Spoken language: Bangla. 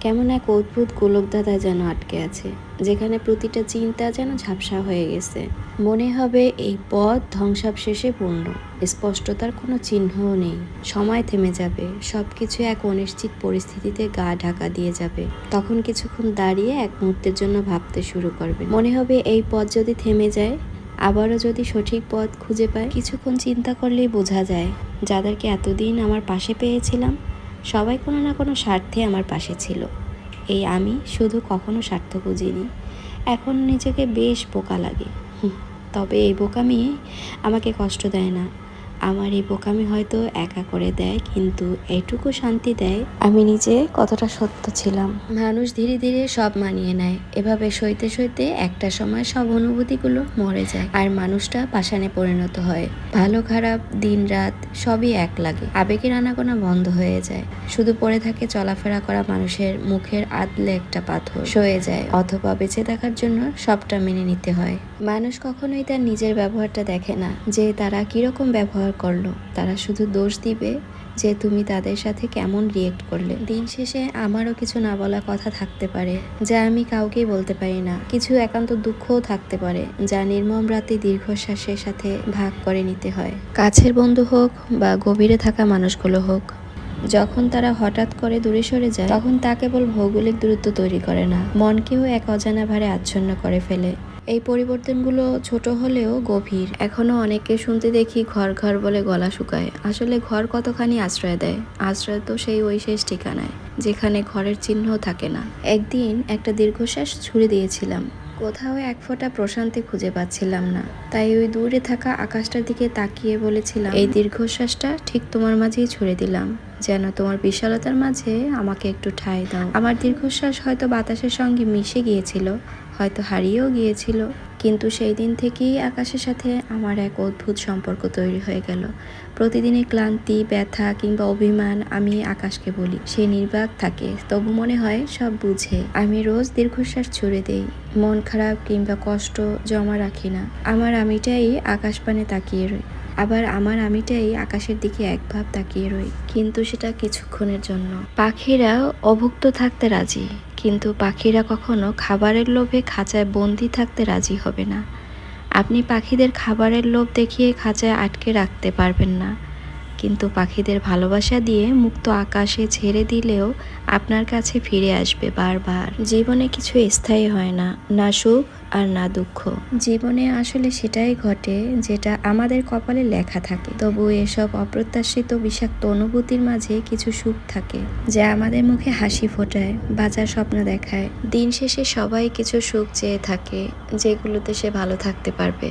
কেমন এক অদ্ভুত গোলকদাদায় যেন আটকে আছে, যেখানে প্রতিটা চিন্তা যেন ঝাপসা হয়ে গেছে। মনে হবে এই পথ ধ্বংসাবশেষে পূর্ণ। স্পষ্টতার কোনো চিহ্নও নেই। সময় থেমে যাবে। সব কিছু এক অনিশ্চিত পরিস্থিতিতে গা ঢাকা দিয়ে যাবে। তখন কিছুক্ষণ দাঁড়িয়ে এক মুহূর্তের জন্য ভাবতে শুরু করবে। মনে হবে এই পথ যদি থেমে যায়, আবারও যদি সঠিক পথ খুঁজে পায় কিছুক্ষণ চিন্তা করলেই বোঝা যায়, যাদেরকে এতদিন আমার পাশে পেয়েছিলাম সবাই কোনো না কোনো স্বার্থে আমার পাশে ছিল। এই আমি শুধু কখনো স্বার্থ বুঝিনি এখন নিজেকে বেশ বোকা লাগে। তবে এই বোকা বোকামি আমাকে কষ্ট দেয় না। আমার এই বোকামি হয়তো একা করে দেয়, কিন্তু এইটুকু শান্তি দেয়। আমি নিজে কতটা সত্য ছিলাম। মানুষ ধীরে ধীরে সব মানিয়ে নেয়। এভাবে সইতে সইতে একটা সময় সব অনুভূতিগুলো মরে যায়, আর মানুষটা পাষাণে পরিণত হয়। ভালো খারাপ, দিন রাত সবই এক লাগে। আবেগের আনাগোনা বন্ধ হয়ে যায়। শুধু পড়ে থাকে চলাফেরা করা মানুষের মুখের আদলে একটা পাথর সয়ে যায়, অথবা বেঁচে থাকার জন্য সবটা মেনে নিতে হয়। মানুষ কখনোই তার নিজের ব্যবহারটা দেখে না, যে তারা কীরকম ব্যবহার করল। তারা শুধু দোষ দিবে যে তুমি তাদের সাথে কেমন রিয়েক্ট করলে। দিন শেষে আমারও কিছু না বলা কথা থাকতে পারে, যা আমি কাউকেই বলতে পারি না। কিছু একান্ত দুঃখও থাকতে পারে, যা নির্মম রাতে দীর্ঘশ্বাসের সাথে ভাগ করে নিতে হয়। কাছের বন্ধু হোক বা গভীরে থাকা মানুষগুলো হোক, যখন তারা হঠাৎ করে দূরে সরে যায়, তখন তা কেবল ভৌগোলিক দূরত্ব তৈরি করে না। মনকেও এক অজানা ভারে আচ্ছন্ন করে ফেলে। এই পরিবর্তনগুলো ছোট হলেও গভীর। এখনও অনেককে শুনতে দেখি ঘর ঘর বলে গলা শুকায়। আসলে ঘর কতখানি আশ্রয় দেয়? আশ্রয় তো সেই ওই শেষ ঠিকানায়, যেখানে ঘরের চিহ্ন থাকে না। একদিন একটা দীর্ঘশ্বাস ছুড়ে দিয়েছিলাম। কোথাও এক ফোঁটা প্রশান্তি খুঁজে পাচ্ছিলাম না। তাই ওই দূরে থাকা আকাশটার দিকে তাকিয়ে বলেছিলাম, এই দীর্ঘশ্বাসটা ঠিক তোমার মাঝেই ছুড়ে দিলাম। যেন তোমার বিশালতার মাঝে আমাকে একটু ঠাঁই দাও। আমার দীর্ঘশ্বাস হয়তো বাতাসের সঙ্গে মিশে গিয়েছিল, হয়তো হারিয়েও গিয়েছিল। কিন্তু সেই দিন থেকেই আকাশের সাথে আমার এক অদ্ভুত সম্পর্ক তৈরি হয়ে গেল। প্রতিদিনের ক্লান্তি, ব্যথা কিংবা অভিমান আমি আকাশকে বলি, সে নির্বাক থাকে। তবু মনে হয় সব বুঝে। আমি রোজ দীর্ঘশ্বাস ছুড়ে দেই, মন খারাপ কিংবা কষ্ট জমা রাখি না। আমার আমিটাই আকাশ পানে তাকিয়ে রই। আবার আমার আমিটাই আকাশের দিকে এক ভাব তাকিয়ে রই, কিন্তু সেটা কিছুক্ষণের জন্য। পাখিরা অভুক্ত থাকতে রাজি। কিন্তু পাখিরা কখনো খাবারের লোভে খাঁচায় বন্দি থাকতে রাজি হবে না। আপনি পাখিদের খাবারের লোভ দেখিয়ে খাঁচায় আটকে রাখতে পারবেন না। কিন্তু পাখিদের ভালোবাসা দিয়ে মুক্ত আকাশে ছেড়ে দিলেও আপনার কাছে ফিরে আসবে বারবার। জীবনে কিছু স্থায়ী হয় না না সুখ আর না দুঃখ। জীবনে আসলে সেটাই ঘটে যেটা আমাদের কপালে লেখা থাকে। তবু এসব অপ্রত্যাশিত বিষাক্ত অনুভূতির মাঝে কিছু সুখ থাকে, যা আমাদের মুখে হাসি ফোটায়, বাজার স্বপ্ন দেখায়। দিন শেষে সবাই কিছু সুখ চেয়ে থাকে, যেগুলোতে সে ভালো থাকতে পারবে।